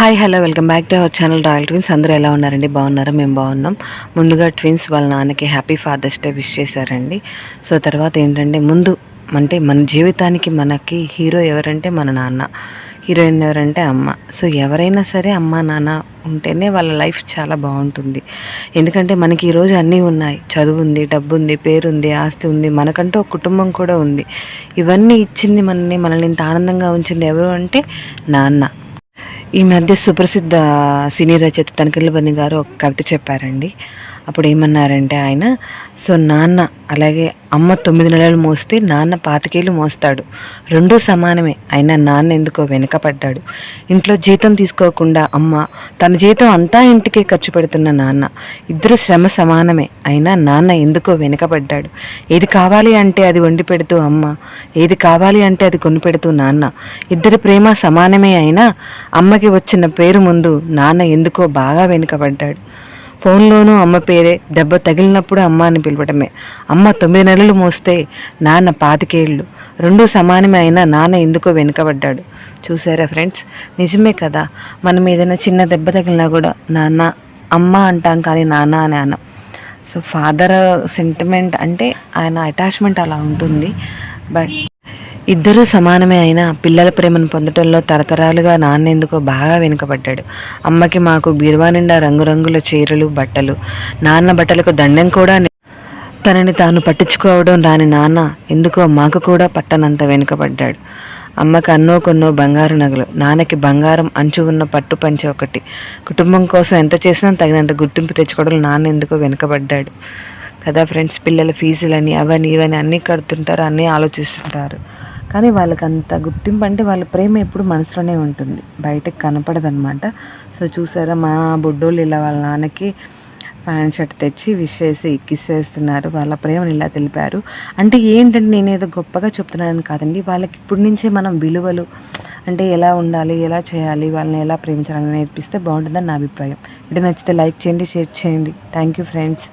Hi hello welcome back to our channel Royal Twins అందరూ ఎలా ఉన్నారండి? బాగున్నారా? మేము బాగున్నాం. ముందుగా ట్విన్స్ వాళ్ళ నాన్నకి హ్యాపీ ఫాదర్స్ డే విష్ చేశారండి. సో తర్వాత ఏంటంటే ముందు అంటే మన జీవితానికి మనకి హీరో ఎవరంటే మన నాన్న. హీరోయిన్ ఎవరంటే అమ్మ. సో ఎవరైనా సరే అమ్మ నాన్న ఉంటేనే వాళ్ళ లైఫ్ చాలా బాగుంటుంది. ఎందుకంటే మనకి ఈరోజు అన్నీ ఉన్నాయి. చదువు ఉంది డబ్బు ఉంది పేరుంది ఆస్తి ఉంది మనకంటూ ఒక కుటుంబం కూడా ఉంది. ఇవన్నీ ఇచ్చింది మనల్ని మనల్ని ఇంత ఆనందంగా ఉంచింది ఎవరు అంటే నాన్న. ఈ మధ్య సుప్రసిద్ధ సినీ రచయిత తనకిల్లబని గారు ఒక కవిత చెప్పారండి. అప్పుడు ఏమన్నారంటే ఆయన సో నాన్న అలాగే అమ్మ తొమ్మిది నెలలు మోస్తే నాన్న పాతికేళ్ళు మోస్తాడు. రెండూ సమానమే అయినా నాన్న ఎందుకో వెనకపడ్డాడు. ఇంట్లో జీతం తీసుకోకుండా అమ్మ తన జీతం అంతా ఇంటికే ఖర్చు పెడుతున్న నాన్న. ఇద్దరు శ్రమ సమానమే అయినా నాన్న ఎందుకో వెనకపడ్డాడు. ఏది కావాలి అంటే అది వండి పెడుతూ అమ్మ ఏది కావాలి అంటే అది కొని పెడుతూ నాన్న. ఇద్దరి ప్రేమ సమానమే అయినా అమ్మకి వచ్చిన పేరు ముందు నాన్న ఎందుకో బాగా వెనుకబడ్డాడు ఫోన్లోనూ అమ్మ పేరే దెబ్బ తగిలినప్పుడు అమ్మ అని పిలవడమే. అమ్మ తొమ్మిది నెలలు మోస్తే నాన్న పాతికేళ్ళు. రెండూ సమానమే అయినా నాన్న ఎందుకో వెనుకబడ్డాడు. చూసారా ఫ్రెండ్స్? నిజమే కదా. మనం ఏదైనా చిన్న దెబ్బ తగిలినా కూడా నాన్న అమ్మ అంటాం కానీ నాన్న అని అనం సో ఫాదర్ సెంటిమెంట్ అంటే ఆయన అటాచ్మెంట్ అలా ఉంటుంది. బట్ ఇద్దరూ సమానమే అయినా పిల్లల ప్రేమను పొందటంలో తరతరాలుగా నాన్న ఎందుకో బాగా వెనుకబడ్డాడు. అమ్మకి మాకు బీరువా నిండా రంగురంగుల చీరలు బట్టలు. నాన్న బట్టలకు దండం కూడా తనని తాను పట్టించుకోవడం రాని నాన్న ఎందుకో మాకు కూడా పట్టనంత వెనుకబడ్డాడు. అమ్మకి అన్నో కొన్నో బంగారు నగలు నాన్నకి బంగారం అంచు ఉన్న పట్టు పంచె ఒకటి. కుటుంబం కోసం ఎంత చేసినా తగినంత గుర్తింపు తెచ్చుకోవడం నాన్న ఎందుకో వెనుకబడ్డాడు. కదా ఫ్రెండ్స్ పిల్లల ఫీజులని అవని ఇవని అన్నీ కడుతుంటారు అన్నీ ఆలోచిస్తుంటారు. కానీ వాళ్ళకి అంత గుర్తింపు అంటే వాళ్ళ ప్రేమ ఎప్పుడు మనసులోనే ఉంటుంది. బయటకు కనపడదనమాట సో చూసారా మా బుడ్డోళ్ళు ఇలా వాళ్ళ నాన్నకి ప్యాంట్ షర్ట్ తెచ్చి విష్ చేసి ఇక్కిసేస్తున్నారు వాళ్ళ ప్రేమను ఇలా తెలిపారు. అంటే ఏంటంటే నేను ఏదో గొప్పగా చెప్తున్నానని కాదండి. వాళ్ళకి ఇప్పటి నుంచే మనం విలువలు అంటే ఎలా ఉండాలి ఎలా చేయాలి వాళ్ళని ఎలా ప్రేమించాలని నేర్పిస్తే బాగుంటుందని నా అభిప్రాయం. అంటే నచ్చితే లైక్ చేయండి షేర్ చేయండి. Thank you friends